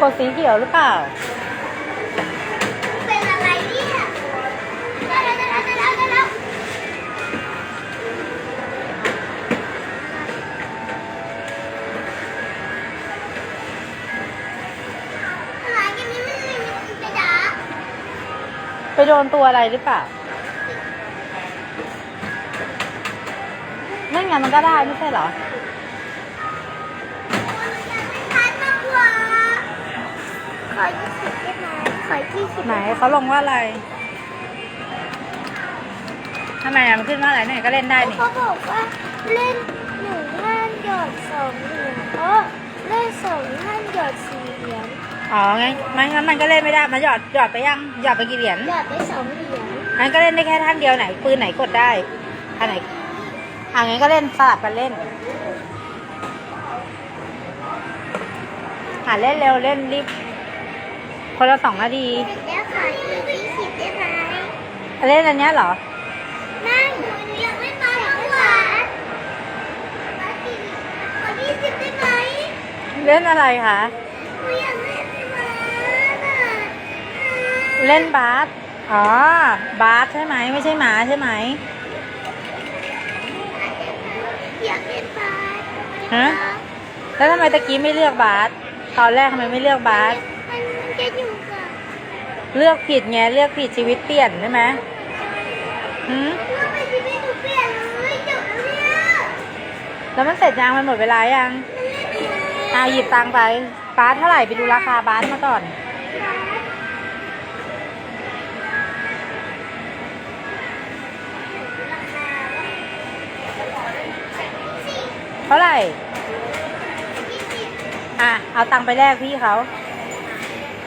กดสีเขียวหรือเปล่า เป็นอะไรเนี่ยได้แล้วได้แล้วได้แล้วได้แล้วอะไรกันนี่มันมีมันกระดาษไปโดนตัวอะไรหรือเปล่านั่นไงมันก็ได้ไม่ใช่เหรอ ขอยี่สิบไหนเขาลงว่าอะไรทำไมอะมันขึ้นว่าอะไรเนี่ยก็เล่นได้นี่เขาบอกว่าเล่นหนึ่งห้านหยอดสองเหรียญเออเล่นสองห้านหยอดสี่เหรียญอ๋อไงไม่งั้นมันก็เล่นไม่ได้มันหยอดหยอดไปยังหยอดไปกี่เหรียญหยอดได้สองเหรียญงั้นก็เล่นได้แค่ท่านเดียวไหนปืนไหนกดได้อันไหนอ่างั้นก็เล่นสลับกันเล่นหาเล่นเร็วเล่นรีบ คนละสองนาทีแล้วขอยี่สิบได้ไหมเล่นอันเนี้ยเหรอ ไม่หนูอยากเล่นมาทั้งวันขอยี่สิบได้ไหมเล่นอะไรคะหนูอยากเล่นมาน่ะเล่นบาสอ๋อ บาสใช่ไหมไม่ใช่หมาใช่ไหมอยากเล่นบาสฮะแล้วทำไมตะกี้ไม่เลือกบาสตอนแรกทำไมไม่เลือกบาสมันมัน จะอยู่กับเลือกผิดไงเลือกผิดชีวิตเปลี่ยนใช่ไหมหืมทำไมชีวิตหนูเปลี่ยนเลยจบแล้วเนี่ยแล้วมันเสร็จยังมันหมดเวลายังเอยู่เอาหยิบตังไปบาสเท่าไหร่ไปดูราคาบาสมาก่อน เท่าไหร่ อะ เอาตังไปแลกพี่เขา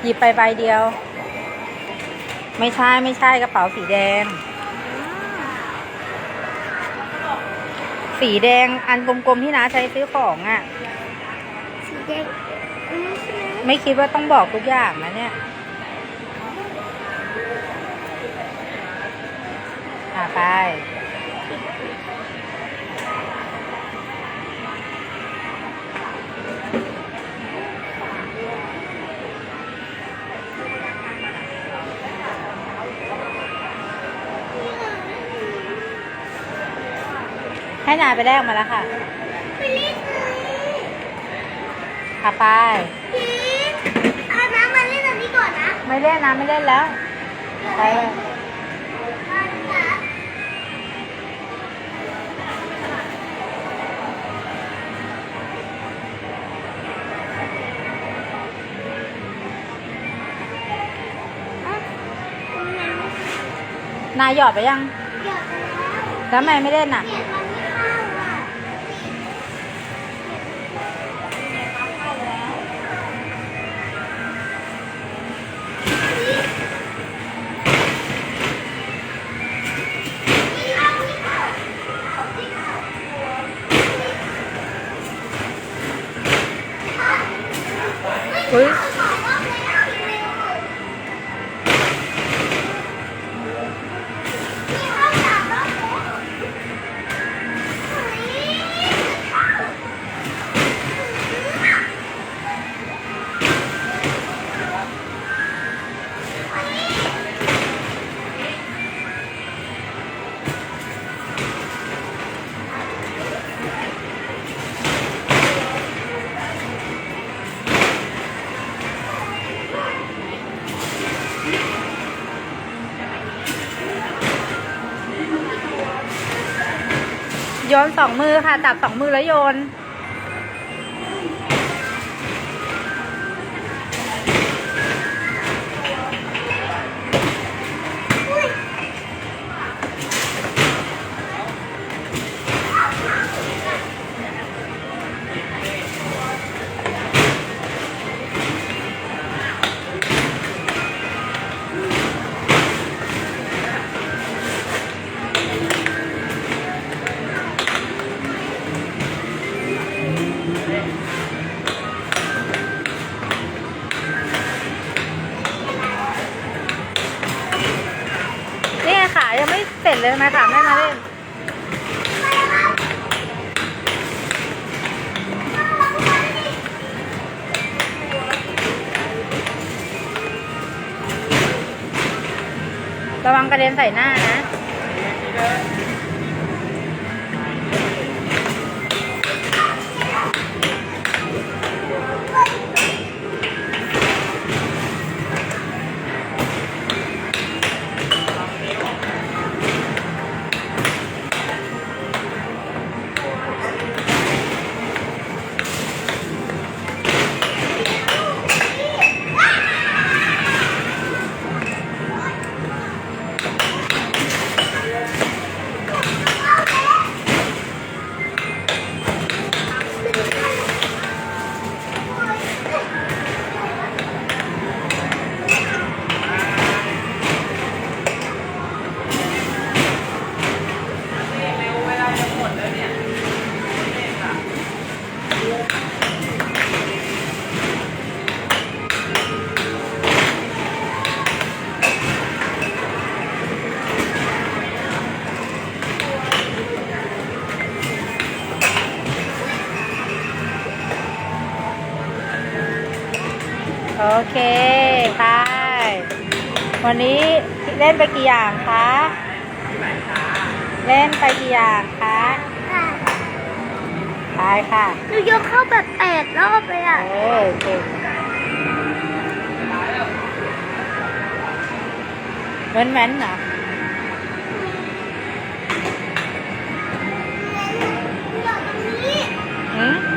หยิบไปใบเดียว ไม่ใช่ไม่ใช่กระเป๋าสีแดง สีแดงอันกลมๆที่น้าใช้ซื้อของอะ่ะ สีแดงอืมใช่ไหมไม่คิดว่าต้องบอกทุกอย่างนะเนี่ย อะไป ให้นายไปแลกมาแล้วค่ะไปเล่นเลยอะไปพีทเอาน้ำมาเล่นอันนี้ก่อนนะไม่เล่นนะไม่เล่นแล้ว ไปเลยมาจ้ะนายหยอดไปยัง หยอดไปแล้ว แล้วทำไมไม่เล่นอะเปลี่ย อุ้ โยนสองมือค่ะจับสองมือแล้วโยน ร็จเลยทำไมถามได้มาเล่นระวังกระเด็นใส่หน้านะ โอเคไปวันนี้เล่นไปกี่อย่างคะเล่นไปกี่อย่างคะไปค่ะหนูยกเข้าแบบแปดรอบเลยอะโอเคเหมือนเหมือนเหรอ嗯。Hmm?